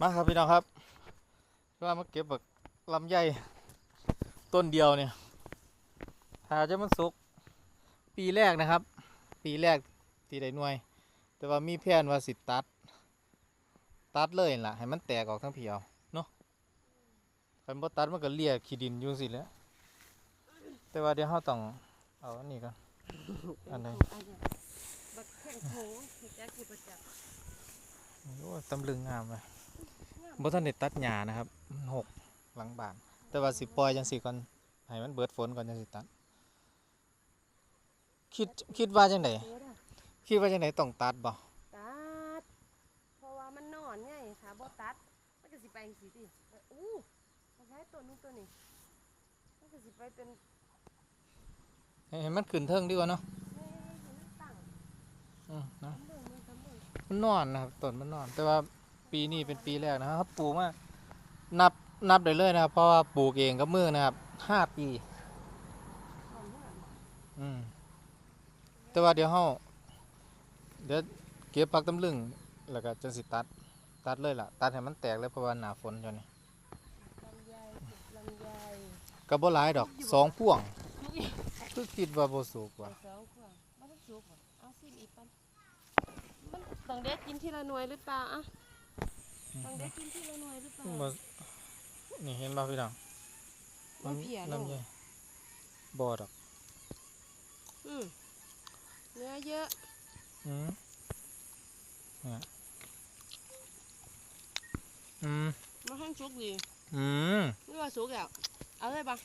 มาครับพี่น้องครับว่ามาเก็บแบบลำไยต้นเดียวเนี่ยถ้าจะมันสุก ปีแรกนะครับ ปีแรกที่ได้หน่วย แต่ว่ามีแผนว่าสิตัด ตัดเลยล่ะ ให้มันแตกออกทั้งเพียวเนาะคันบ่ตัดมันก็เลียขี้ดินยู่งสิแล้วแต่ว่าเดี๋ยวเราต้องเอาอันนี้ก่อนอันไหน บักแข่งโถที่แจ๊คคือประจักษ์ โอ้ยตำลึงงามเลยบ่ทันได้ตัดหญ้านะครับมันหกหลังบ้าน แต่ว่าสิปล่อยจังซี่ก่อนให้มันเบิดฝนก่อนจังสิตัด คิดคิดว่าจังไดเด้อด้อคิดว่าจังไดต้องตัดบ่ตัด เพราะว่ามันนอนไงถ้าบ่ตัด มันก็สิไปจังซี่ติอู้มันใช้ตัวนี้ตัวนี้มันก็สิไปเป็นให้ให้มันขึ้นเทิงดีกว่าเนาะแม่ให้มันตั้งอืมเนาะเบิ่ง มันกำเบิ่งมันนอนนะครับต้นมันนอน แต่ว่าปีนี้เป็นปีแรกนะครับปลูกมานับนับได้เลยนะครับ เพราะว่าปลูกเองกับมือนะครับห้าปีของเรื่องอืมแต่ว่าเดี๋ยวเฮาเดี๋ยวเก็บผักตำลึงแล้วก็จังสิตัด ตัดเลยล่ะ ตัดให้มันแตกเลยเพราะว่าหน้าฝนอยู่นี่ลำไยเก็บลำไยก็บ่หลายดอกสองพ่วงคือคิดว่าบ่สูกว่าเอาสองขวดบ่ต้องสุกบ่เอาซิมอีกปัน มันต้องเด็ดกินทีละหน่วยหรือเปล่าอะต้องเด็ดกินทีละหน่วยหรือเปล่าบ่นี่เห็นบ่พี่น้องมันเพียลงลำไยบ่ดอกอืมเนื้อเยอะอืมเนี่ยอืมมาให้สุกดีอืมนี่ว่าสุกแล้วเอาเลยปะ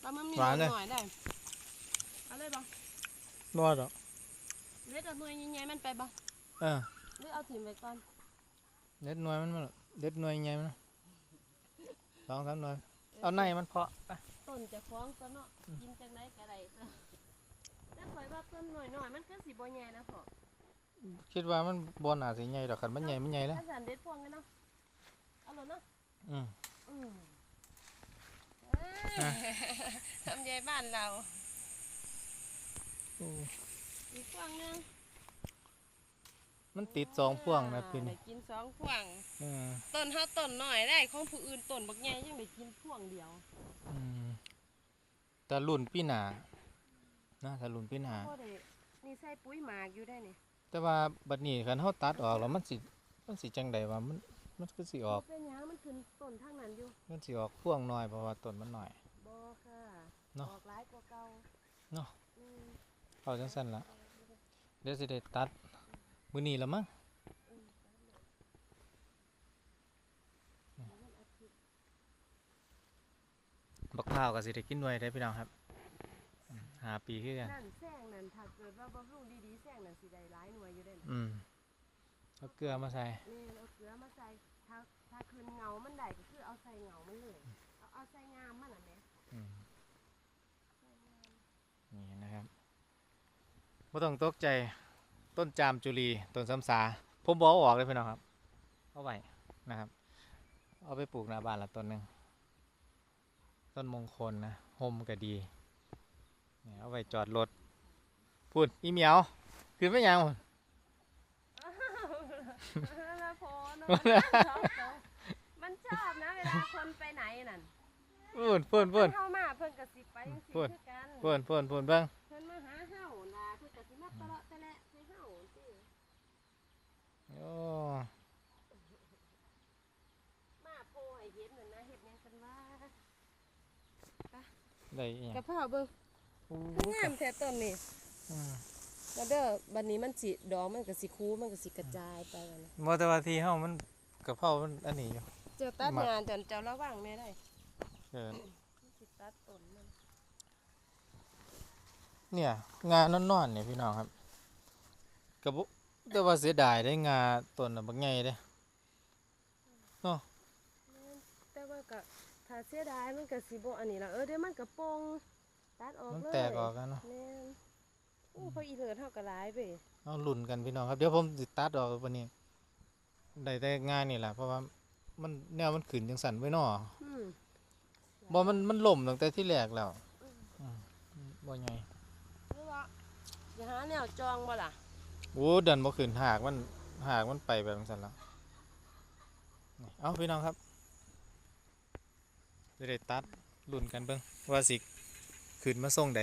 เอามันมีหวานเลยหน่อยได้เอาเลยปะบ่ดอก เล็ดเอาหน่วยใหญ่ๆมันไปปะเออหรือเอาถิ่มไปก่อนเด็ดหน่วยมันมาเด็ดหน่วยใหญ่มันสองสามหน่วยเอาในมันเพาะไปต้นจะคล้องต้นเนาะกินจากไหนก็ได้เออแต่ข่อยว่าต้นหน่อยหน่อยๆมันก็สิบ่ใหญ่นะพ่อคิดว่ามันบ่น่าสิใหญ่ดอกคันมันใหญ่มันใหญ่แล้วถ้าสันเด็ดพวงกันเนาะเอาเลยเนาะอืมอืมอะทำใหญ่บ้านเราโอ้อีกพวงหนึง มันติดสองพ่วงนะพี่ได้นี่กินสองพวง อืมต้นเฮาต้นหน่อยได้ของผู้อื่นต้นบักใหญ่ยังได้กินพวงเดียวอืมแต่รุ่นปีหน้านะแต่รุ่นปีหน้าพ่อได้นี่ใส่ปุ๋ยหมากอยู่ได้นี่แต่ว่าบัดนี้คันเฮาตัดออกแล้วมันสิมันสิจังไดว่ามันมันคือสิออก เป็นหยังมันขึ้นต้นทางนั้นอยู่มันสิออกพ่วงน้อยเพราะว่าต้นมันน้อย บ่ค่ะเนาะ ออกหลายกว่าเก่าเนาะอืมเอาจังซั่นล่ะเดี๋ยวสิได้ตัด มื้อนี้ละมั้งบักพร้าวก็สิได้กินด้วยได้อพี่น้องครับอืมห้าปีคือกันนั่นแซงนั่นถ้าเกิดว่าบำรุงดีๆแซงนั่นสิได้หลายหน่วยอยู่ได้น่ะอืมเอาเกลือมาใส่นี่เอาเกลือมาใส่ถ้าถ้าคืนเงามันได้ก็คือเอาใส่เงามันเลย เอาเอาใส่งามมันน่ะแหม่อืมนี่นะครับไม่ต้องตกใจ ต้นจามจุลีต้นซ้ำสาผมบอกเอาออกเลยพี่น้องครับเอาไว้นะครับ เอาไปปลูกหน้าบ้านละต้นหนึ่งต้นมงคลนะโฮมก็ดีเนี่ยเอาไว้จอดรถพูดอีเหมียวขึ้นไปยังพุ่นแล้วพอเนอะมันชอบเนอะมันชอบนะเวลาคนไปไหนนั่นพูดพูดพูดเข้ามาเพิ่นก็สิไปจังซี่พูดคือกันพูดพูดพูดเบ้าง เพิ่นมาหาเฮาน่ะเพิ่นก็สิมาตะเลาะตะและให้เฮาสิ โอ้มาโพให้เห็นนั่นนะเฮ็ดหยังกันว่าได้อีหยังกะเพราเบิ่งโอ้คืองามแท้ต้นนี่อืมแล้วเด้อบัดนี้มันสิดอกมันก็สิคูมันก็สิกระจายไปแล้วนะมอแต่ว่าที่เฮามันกระเพรามันอันนี้อยู่เจ้าตัดมักงานจนเจ้าระวังแม่ได้เออมันสิตัดต้นมันเนี่ย งานอนๆเนี่ยพี่น้องครับกระบุ แต่ว่าเสียดายได้งาต้นน่ะบักใหญ่เด้แต่ว่าก็ถ้าเสียดายมันก็สิบ่อันนี้ล่ะเออเดี๋ยวมันก็โป่งตัดออกมันเลยแตกออกกันเนาะแม่นอู้พออีเลิศเฮาก็หลายไปเอาลุ่นกันพี่น้องครับเดี๋ยวผมสิตัดออกวันนี้ได้แต่งานนี่แหละเพราะว่ามันแนวมันขึ้นจังสันไว้เนาะอืมบ่มันมันล่มตั้งแต่ที่แรกแล้วอืมบ่ใหญ่หรือว่าอย่าหาแนวจองบ่ล่ะ โอ้ดันบ่ขึ้นหากมันหากมันไปแบบนั้นแล้วเอาพี่น้องครับจะได้ตัดรุ่นกันเบิ่งว่าสิขึ้นมาส่งใด